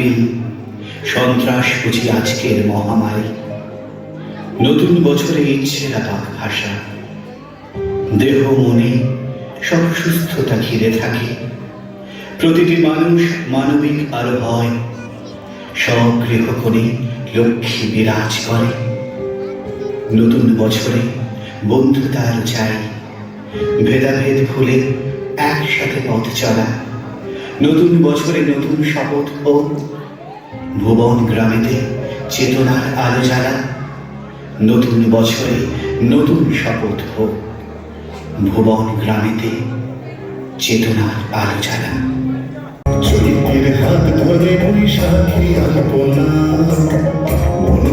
মানবী সন্ত্রাস বুঝি আজকের মহামারী। নতুন বছরে ইচ্ছেরা পাক ভাষা। দেহ, মনে, সব সুস্থতা ঘিরে থাকে। প্রতিটি মানুষ মানবিক আর হয় সব করে লক্ষ্মী বিরাজ করে। নতুন বছরে বন্ধুতার চাই ভেদাভেদ ভুলে একসাথে পথ চলা। নতুন বছরে নতুন শপথ হোক ভুবন গ্রামেতে চেতনার আলো জ্বালা। নতুন বছরে নতুন শপথ হোক ভুবন গ্রামেতে চেতনার আলো জ্বালা। চরিত্রের হাত ধরে বৈশাখী মন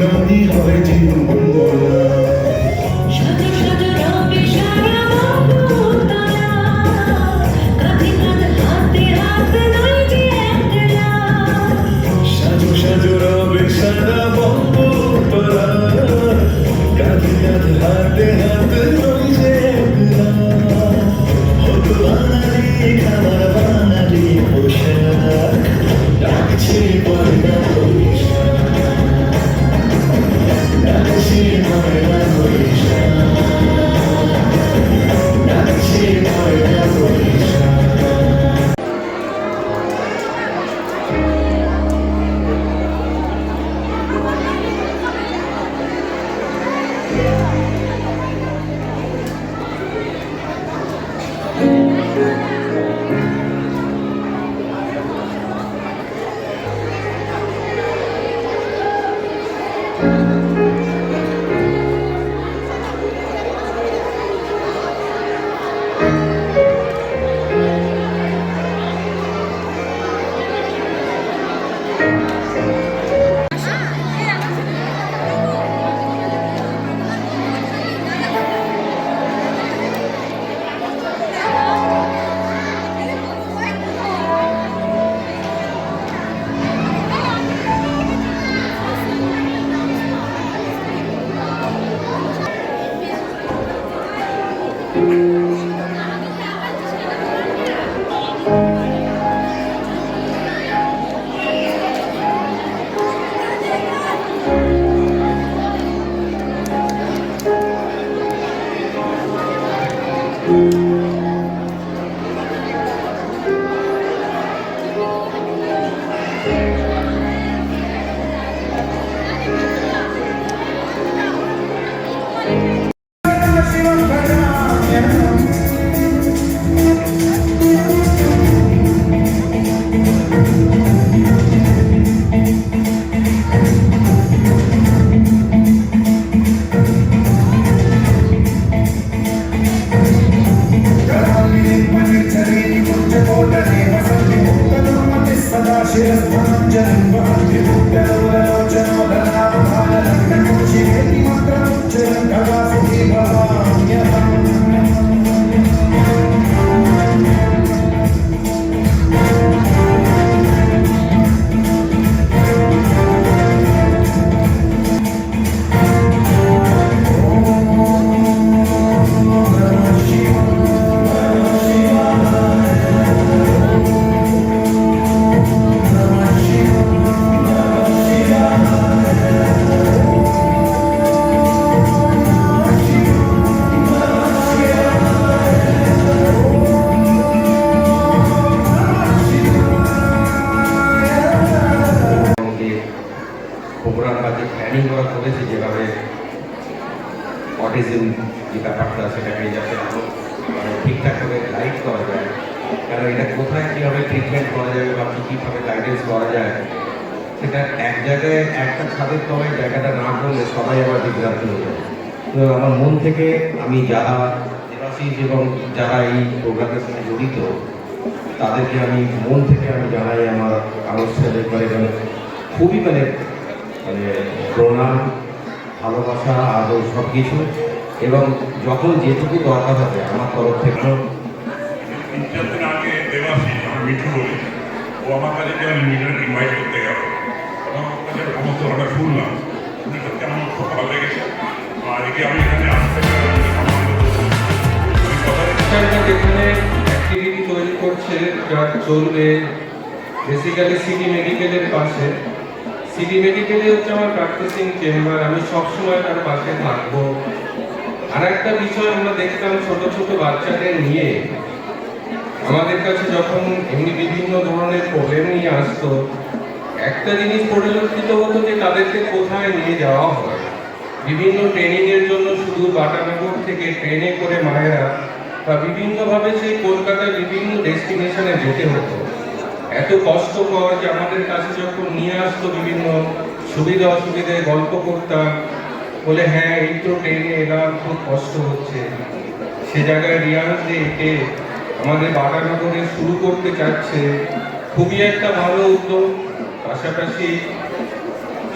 নদী হয় জীবন প্রোগ্রাম বা যে প্ল্যানিং করা করেছে যেভাবে অটিজম যে ব্যাপারটা, সেটাকে যাতে আরও মানে ঠিকঠাক করে গাইড করা যায়। কারণ এটা কোথায় কীভাবে ট্রিটমেন্ট করা যাবে বা কী কীভাবে গাইডেন্স করা যায়, সেটা এক জায়গায় একটা ছাদের তলায় জায়গাটা না করলে সবাই আবার বিভ্রান্ত হয়ে যাবে তো আমার মন থেকে আমি যারা দেবাশিস এবং যারা এই প্রোগ্রামের সাথে জড়িত, তাদেরকে আমি মন থেকে আমি জানাই আমার আনুষ্ঠানিক একবারে মানে খুবই মানে মানে প্রণাম ভালোবাসা আদর সব কিছু এবং যখন যেটুকু দরকার হবে আমার তরফ থেকে। তিন চার দিন আগে দেবাশিস আমার মিঠু বলে ও আমার কাছে কেন মিঠুন ইনভাইট করতে গেল। আমার কাছে সমস্ত ঘটনা শুনলাম। শুনে সত্যি আমার খুব ভালো লেগেছে। আর একে আমি এখানে আসতে আমি। আমি কথা যেখানে অ্যাক্টিভিটি তৈরি করছে যা চলবে বেসিক্যালি সিটি মেডিকেলের পাশে। সিটি মেডিকেলে হচ্ছে আমার প্র্যাকটিসিং চেম্বার আমি সবসময় তার পাশে থাকব। আর একটা বিষয় আমরা দেখতাম ছোট ছোট বাচ্চাদের নিয়ে। আমাদের কাছে যখন এমনি বিভিন্ন ধরনের প্রবলেম নিয়ে আসতো, একটা জিনিস পরিলক্ষিত হতো যে তাদেরকে কোথায় নিয়ে যাওয়া হয়। বিভিন্ন ট্রেনিং এর জন্য শুধু বাটানগর থেকে ট্রেনে করে মায়েরা বা বিভিন্নভাবে সেই কলকাতায় বিভিন্ন ডেস্টিনেশনে যেতে হতো। এত কষ্টকর যে আমাদের কাছে যখন নিয়ে আসতো বিভিন্ন সুবিধা অসুবিধে গল্প করতাম, বলে হ্যাঁ এই তো ট্রেনে এলাম খুব কষ্ট হচ্ছে। সে জায়গায় রিয়াজ যে আমাদের বাটানগরে শুরু করতে চাচ্ছে। খুবই একটা ভালো উদ্যোগ। পাশাপাশি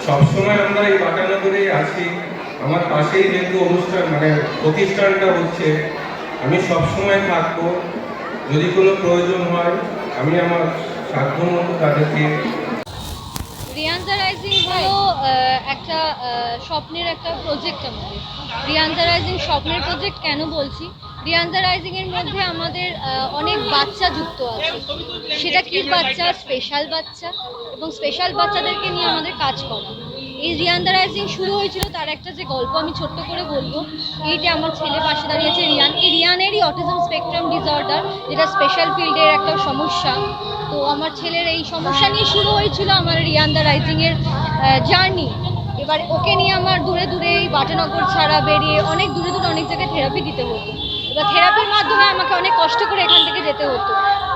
সবসময় আমরা এই বাটানগরে আছি। আমার পাশেই যেহেতু অনুষ্ঠান মানে প্রতিষ্ঠানটা হচ্ছে, আমি সবসময় থাকব। যদি কোনো প্রয়োজন হয়, আমি আমার সাধ্য মতো তাদেরকে রিয়ানজা রাইজিং হলো একটা স্বপ্নের একটা প্রজেক্ট আমাদের রিয়ানজা রাইজিং স্বপ্নের প্রজেক্ট কেন বলছি? রিয়ানজা রাইজিং এর মধ্যে আমাদের অনেক বাচ্চা যুক্ত আছে। সেটা কি বাচ্চা? স্পেশাল বাচ্চা। এবং স্পেশাল বাচ্চাদেরকে নিয়ে আমাদের কাজ করা। এই রিয়ানদা রাইজিং শুরু হয়েছিল, তার একটা যে গল্প আমি ছোট্ট করে বলব। এইটা আমার ছেলে পাশে দাঁড়িয়েছে, রিয়ান। এই রিয়ানেরই অটিজম স্পেকট্রাম ডিসঅর্ডার যেটা স্পেশাল ফিল্ডের একটা সমস্যা। তো আমার ছেলের এই সমস্যা নিয়ে শুরু হয়েছিল আমার রিয়ানদা রাইজিংয়ের জার্নি। এবার ওকে নিয়ে আমার দূরে দূরে এই বাটানগর ছাড়া বেরিয়ে অনেক দূরে দূরে অনেক জায়গায় থেরাপি দিতে হতো। এবার থেরাপির মাধ্যমে আমাকে অনেক কষ্ট করে এখান থেকে যেতে হতো।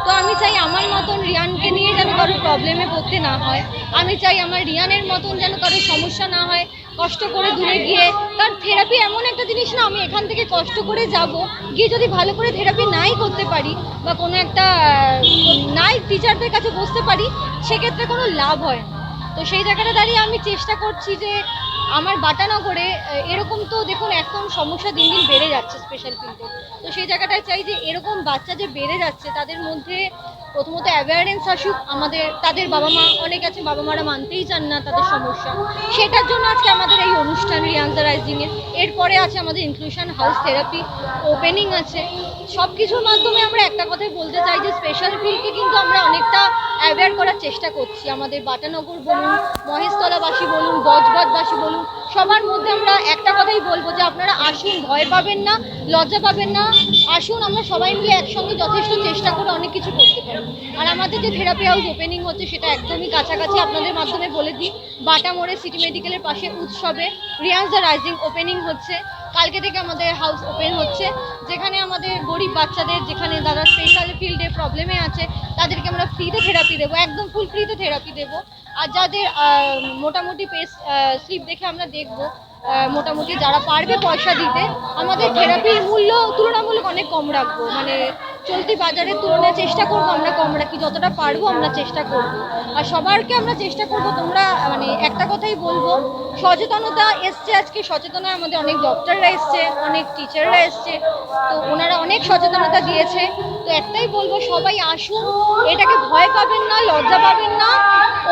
তো আমি চাই আমার মতন রিয়ানকে নিয়ে যেন কারও প্রবলেমে পড়তে না হয়। আমি চাই আমার রিয়ানের মতন যেন কারও সমস্যা না হয়। কষ্ট করে দূরে গিয়ে কারণ থেরাপি এমন একটা জিনিস না আমি এখান থেকে কষ্ট করে যাব গিয়ে যদি ভালো করে থেরাপি নাই করতে পারি বা কোনো একটা নাই টিচারদের কাছে বসতে পারি সেক্ষেত্রে কোনো লাভ হয় না। তো সেই জায়গাটা দাঁড়িয়ে আমি চেষ্টা করছি যে আমার বাটানগরে আহ, এরকম তো দেখুন এখন সমস্যা দিন দিন বেড়ে যাচ্ছে স্পেশাল ফিল্ডে তো সেই জায়গাটায় চাই যে এরকম বাচ্চা যে বেড়ে যাচ্ছে তাদের মধ্যে প্রথমত অ্যাওয়ারনেস আসুক, আমাদের, তাদের বাবা মা, অনেক আছে বাবা মারা মানতেই চান না তাদের সমস্যা। সেটার জন্য আজকে আমাদের এই অনুষ্ঠান রিয়ান্সা রাইজিংয়ের এরপরে আছে আমাদের ইনক্লুশন হাউস থেরাপি ওপেনিং আছে। সব কিছুর মাধ্যমে আমরা একটা কথাই বলতে চাই যে স্পেশাল ফিল্ডকে কিন্তু আমরা অনেকটা অ্যাওয়্যার করার চেষ্টা করছি। আমাদের বাটানগর বলুন, মহেশতলাবাসী বলুন গজবাজবাসী বলুন, সবার মধ্যে আমরা একটা কথাই বলব যে, আপনারা আসুন, ভয় পাবেন না, লজ্জা পাবেন না। আসুন, আমরা সবাই মিলে একসঙ্গে যথেষ্ট চেষ্টা করে অনেক কিছু করতে পারি আর আমাদের যে থেরাপি হাউস ওপেনিং হচ্ছে সেটা একদমই কাছাকাছি আপনাদের মাধ্যমে বলে দিই। বাটা মোড়ে সিটি মেডিকেলের পাশে উৎসবে রিয়ান্স দ্য রাইজিং ওপেনিং হচ্ছে। কালকে থেকে আমাদের হাউস ওপেন হচ্ছে। যেখানে আমাদের গরিব বাচ্চাদের যেখানে যারা স্পেশাল ফিল্ডে প্রবলেমে আছে, তাদেরকে আমরা ফ্রিতে থেরাপি দেবো, একদম ফুল ফ্রিতে থেরাপি দেবো। আর যাদের মোটামুটি পেস স্লিপ দেখে আমরা দেখব মোটামুটি যারা পারবে পয়সা দিতে, আমাদের থেরাপির মূল্য তুলনামূলক অনেক কম রাখব। মানে চলতি বাজারের তুলনায় চেষ্টা করব আমরা কম রাখি, যতটা পারব আমরা চেষ্টা করব। আর সবারকে আমরা চেষ্টা করব, তোমরা মানে একটা কথাই বলব, সচেতনতা এসছে আজকে সচেতনতা আমাদের অনেক ডক্টররা এসছে, অনেক টিচাররা এসছে, তো ওনারা অনেক সচেতনতা দিয়েছে। তো একটাই বলব, সবাই আসুন, এটাকে ভয় পাবেন না, লজ্জা পাবেন না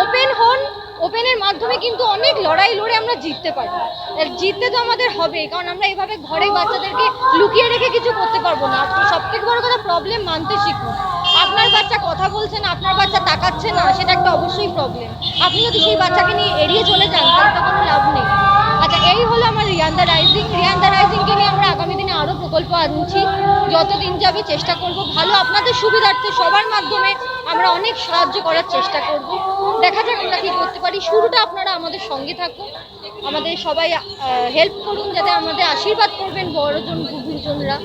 ওপেন হন ওপেনের মাধ্যমে কিন্তু অনেক লড়াই লড়ে আমরা জিততে পারি জিততে তো আমাদের হবে কারণ আমরা এভাবে ঘরে বাচ্চাদেরকে লুকিয়ে রেখে কিছু করতে পারব না। সব থেকে বড় কথা প্রবলেম মানতে শিখুন। আপনার বাচ্চা কথা বলছে না, আপনার বাচ্চা তাকাচ্ছে না, সেটা একটা অবশ্যই প্রবলেম আপনি যদি সেই বাচ্চাকে নিয়ে এড়িয়ে চলে যান, তাহলে তো কোনো লাভ নেই। আচ্ছা এই হলো আমার রিয়ান্দা রাইজিং রিয়ান্দা আমরা আগামী দিনে আরও প্রকল্প আনছি। যত দিন যাবে চেষ্টা করব ভালো আপনাদের সুবিধার্থে সবার মাধ্যমে আমরা অনেক সাহায্য করার চেষ্টা করব। দেখা যাক আমরা কী করতে পারি। শুরুটা আপনারা আমাদের সঙ্গে থাকুন। আমাদের সবাই হেল্প করুন যাতে আমাদের আশীর্বাদ করবেন বড়জন গুরুজনরা।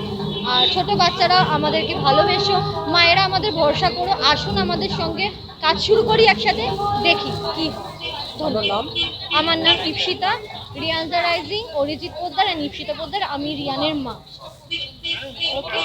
আর ছোট বাচ্চারা আমাদেরকে ভালোবেসো। মায়েরা আমাদের ভরসা করো। আসুন আমাদের সঙ্গে। কাজ শুরু করি একসাথে। দেখি কি ধন্যবাদ। আমার নাম ইপসিতা। রিয়ান্সা রাইজিং অরিজিৎ পোদ্দার আর ইপসিতা পোদ্দার আমি রিয়ানের মা। ওকে